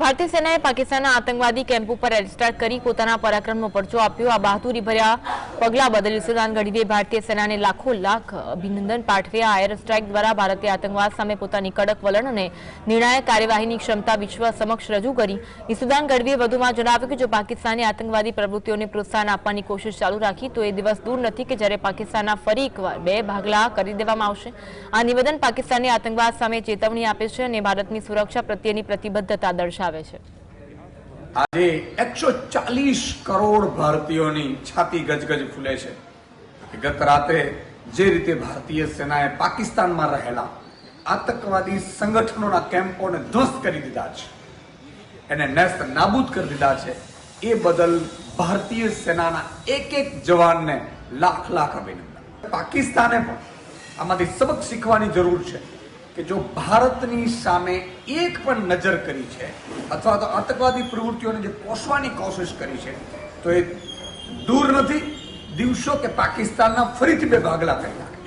ભારતીય સેનાએ પાકિસ્તાનના આતંકવાદી કેમ્પ ઉપર એરસ્ટ્રાઇક કરી પોતાના પરાક્રમનો પરચો આપ્યો. આ બહાદુરી ભર્યા પગલા બદલ સુદાન ગઢવીએ ભારતીય સેનાને લાખો લાખ અભિનંદન પાઠવ્યા. આ એર સ્ટ્રાઇક દ્વારા ભારતે આતંકવાદ સામે પોતાની કડક વલણ અને નિર્ણાયક કાર્યવાહીની ક્ષમતા વિશ્વ સમક્ષ રજૂ કરી. ઈસુદાન ગઢવીએ વધુમાં જણાવ્યું કે જો પાકિસ્તાને આતંકવાદી પ્રવૃત્તિઓને પ્રોત્સાહન આપવાની કોશિશ ચાલુ રાખી, તો એ દિવસ દૂર નથી કે જ્યારે પાકિસ્તાનના ફરી એકવાર બે ભાગલા કરી દેવામાં આવશે. આ નિવેદન પાકિસ્તાનને આતંકવાદ સામે ચેતવણી આપે છે અને ભારતની સુરક્ષા પ્રત્યેની પ્રતિબદ્ધતા દર્શાવે છે. આજે એકસો ચાલીસ કરોડ ભારતીયોની છાતી ગજગજ ફૂલે છે. ગત રાત્રે જે રીતે ભારતીય સેનાએ પાકિસ્તાનમાં રહેલા આતંકવાદી સંગઠનોના કેમ્પોને ધ્વસ્ત કરી દીધા છે. એને નેસ્ત નાબૂદ કરી દીધા છે. એ બદલ ભારતીય સેનાના એક એક જવાનને લાખ લાખ અભિનંદન. પાકિસ્તાને પણ આમાંથી સબક શીખવાની જરૂર છે. કે જો ભારતની સામે એક પણ નજર કરી છે, અથવા તો આતંકવાદી પ્રવૃત્તિઓને જે પોષવાની કોશિશ કરી છે, તો એ દૂર નથી, દિવસો કે પાકિસ્તાનના ફરીથી બે ભાગલા કરી નાખે.